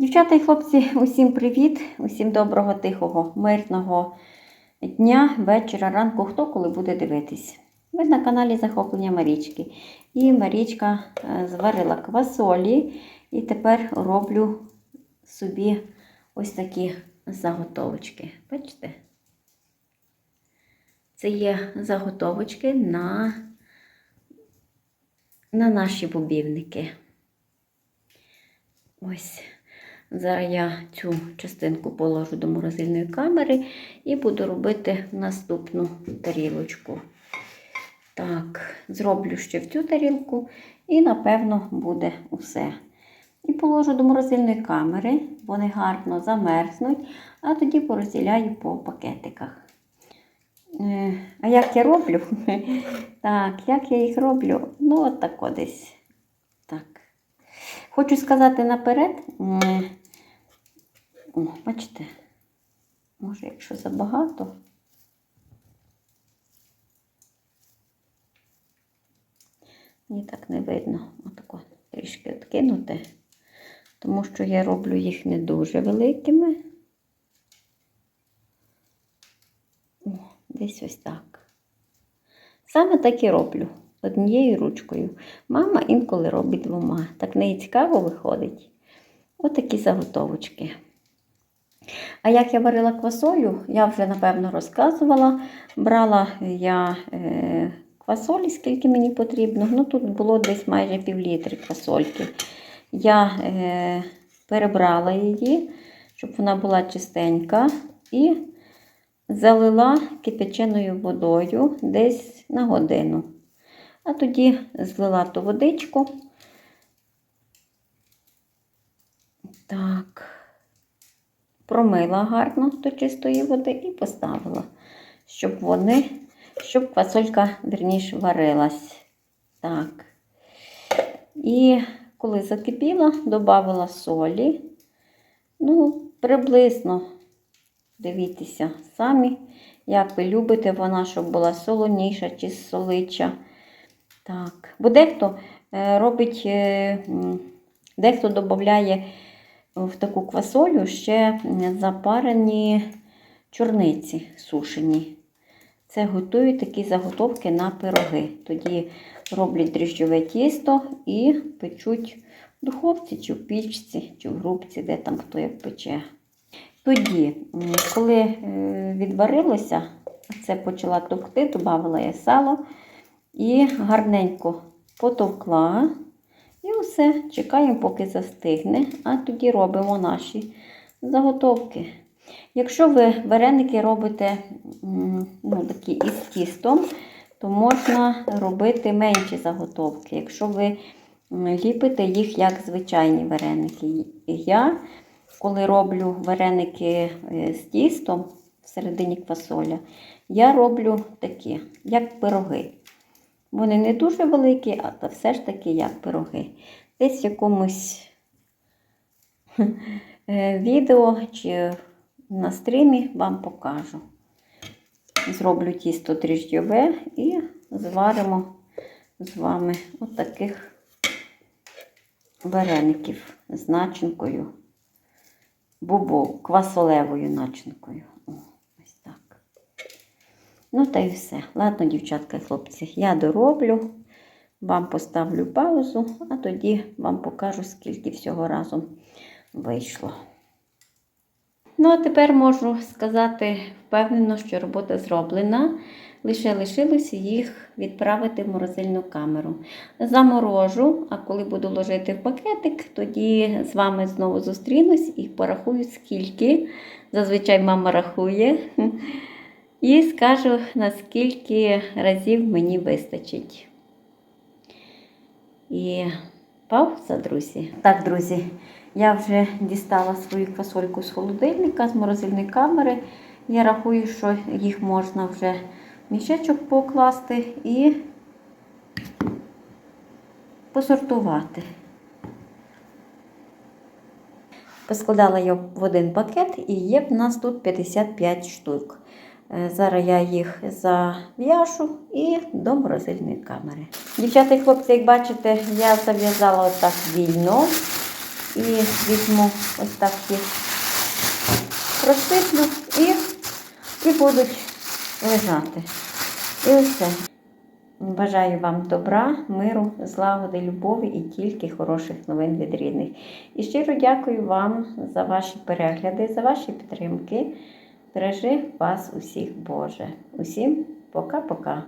Дівчата і хлопці, усім привіт, усім доброго, тихого, мирного дня, вечора, ранку, хто коли буде дивитись. Ви на каналі Захоплення Марічки. І Марічка е, зварила квасолі і тепер роблю собі ось такі заготовочки. Бачите? Це є заготовочки на, на наші бобівники. Ось. Зараз я цю частинку положу до морозильної камери і буду робити наступну тарілочку. Так, зроблю ще в цю тарілку, і, напевно, буде усе. І положу до морозильної камери, вони гарно замерзнуть, а тоді порозділяю по пакетиках. Е, А як я роблю? Так, як я їх роблю? Ну, от так десь. Так. Хочу сказати наперед, о, бачите, може, якщо забагато. Мені так не видно. Отако трішки відкинути, тому що я роблю їх не дуже великими. О, десь ось так. Саме так і роблю однією ручкою. Мама інколи робить двома. Так неї цікаво виходить. Отакі заготовочки. А як я варила квасолю, я вже, напевно, розказувала. Брала я е, квасолі, скільки мені потрібно. Ну, тут було десь майже півлітри квасольки. Я е, перебрала її, щоб вона була чистенька. І залила кипяченою водою десь на годину. А тоді злила ту водичку. Так, промила гарно до чистої води і поставила, щоб вони, щоб фасолька верніше варилась. Так. І коли закипіла, додала солі. Ну, приблизно, дивіться самі, як ви любите вона, щоб була солоніша чи солича. Так, бо дехто е, робить, е, дехто додає в таку квасолю ще запарені чорниці сушені. Це готують такі заготовки на пироги. Тоді роблять дріжджове тісто і печуть в духовці, чи в пічці, чи в грубці, де там хто як пече. Тоді, коли е, відварилося, це почала товкти, додавала я сало. І гарненько потовкла. І все, чекаємо, поки застигне, а тоді робимо наші заготовки. Якщо ви вареники робите ну, такі із тістом, то можна робити менші заготовки. Якщо ви ліпите їх як звичайні вареники. Я, коли роблю вареники е, з тістом всередині квасоля, я роблю такі, як пироги. Вони не дуже великі, а все ж таки як пироги. Десь в якомусь е, відео чи на стрімі вам покажу. Зроблю тісто дріжджове і зваримо з вами отаких вареників з начинкою, бубов, квасолевою начинкою. Ну, та й все. Ладно, дівчатка і хлопці, я дороблю, вам поставлю паузу, а тоді вам покажу, скільки всього разом вийшло. Ну, а тепер можу сказати впевнено, що робота зроблена. Лише лишилося їх відправити в морозильну камеру. Заморожу, а коли буду ложити в пакетик, тоді з вами знову зустрінусь і порахую, скільки. Зазвичай мама рахує. І скажу, наскільки разів мені вистачить. І пауза, друзі. Так, друзі, я вже дістала свою фасольку з холодильника, з морозильної камери. Я рахую, що їх можна вже в мішечок покласти і посортувати. Поскладала я в один пакет і є в нас тут 55 штук. Е, Зараз я їх зав'яжу і до морозильної камери. Дівчата і хлопці, як бачите, я зав'язала отак вільно. І візьму ось так їх розсиплю і, і будуть лежати. І все. Бажаю вам добра, миру, злагоди, любові і тільки хороших новин від рідних. І щиро дякую вам за ваші перегляди, за ваші підтримки. Бережи вас усіх, Боже. Усім пока-пока.